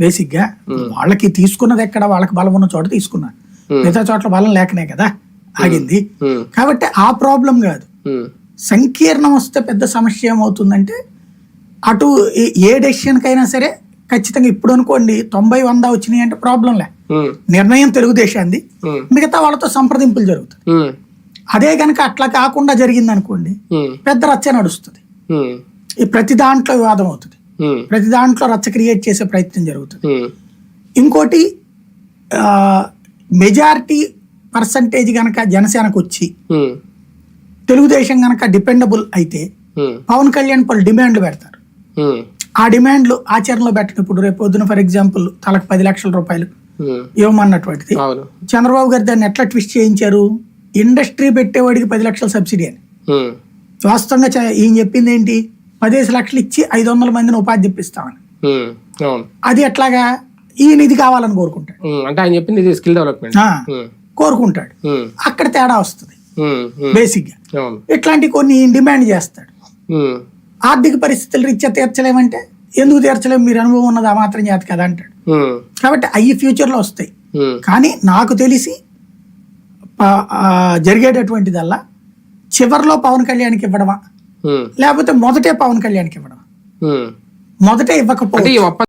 బేసిక్గా వాళ్ళకి తీసుకున్నది ఎక్కడ? వాళ్ళకి బలం ఉన్న చోట తీసుకున్నారు. మిగతా చోట్ల బలం లేకనే కదా? ఆగింది. కాబట్టి ఆ ప్రాబ్లం కాదు. సంకీర్ణం వస్తే పెద్ద సమస్య ఏమవుతుందంటే అటు ఏ- ఏ డెసిషన్ కైనా సరే ఖచ్చితంగా ఇప్పుడు అనుకోండి తొంభై వంద వచ్చినాయి అంటే ప్రాబ్లం లే. నిర్ణయం తెలుగుదేశాంది ఉమ్, మిగతా వాళ్ళతో సంప్రదింపులు జరుగుతాయి. అదే కనుక అట్లా కాకుండా జరిగింది అనుకోండి పెద్ద రచ్చ నడుస్తుంది. ఈ ప్రతి దాంట్లో వివాదం అవుతుంది. ప్రతి దాంట్లో రచ్చ క్రియేట్ చేసే ప్రయత్నం జరుగుతుంది. ఉమ్, ఇంకోటి మెజారిటీ పర్సంటేజ్ గనక జనసేనకు వచ్చి ఉమ్, తెలుగుదేశం గనక డిపెండబుల్ అయితే పవన్ కళ్యాణ్ పలు డిమాండ్లు పెడతారు. ఆ డిమాండ్లు ఆచరణలో పెట్టడం ఇప్పుడు రేపు పొద్దున ఫర్ ఎగ్జాంపుల్ తలకు పది లక్షల రూపాయలు ఇవ్వమన్నటువంటిది. చంద్రబాబు గారు దాన్ని ఎట్లా ట్విస్ట్ చేయించారు? ఇండస్ట్రీ పెట్టేవాడికి పది లక్షల సబ్సిడీ అని. వాస్తవంగా ఈయన చెప్పింది ఏంటి? పదిహేను లక్షలు ఇచ్చి ఐదు వందల మందిని ఉపాధి అవును. అది ఎట్లాగా? ఈయన ఇది కావాలని కోరుకుంటాడు. ఉమ్, అంటే ఆయన చెప్పింది ఇది స్కిల్ డెవలప్మెంట్. ఆ, ఉమ్, కోరుకుంటాడు. అక్కడ తేడా వస్తుంది. బేసిక్గా ఇట్లాంటి కొన్ని డిమాండ్ చేస్తాడు. ఆర్థిక పరిస్థితులు రీత్యా తీర్చలేమంటే ఎందుకు తీర్చలేము మీరు అనుభవం ఉన్నది ఆ మాత్రం చేత కదా అంటాడు. కాబట్టి అవి ఫ్యూచర్లో వస్తాయి. ఉమ్, కానీ నాకు తెలిసి జరిగేటటువంటిదల్లా చివరిలో పవన్ కళ్యాణ్కి ఇవ్వడమా? లేకపోతే మొదటే పవన్ కళ్యాణ్కి ఇవ్వడమా ఉమ్. మొదటే ఇవ్వకపోతే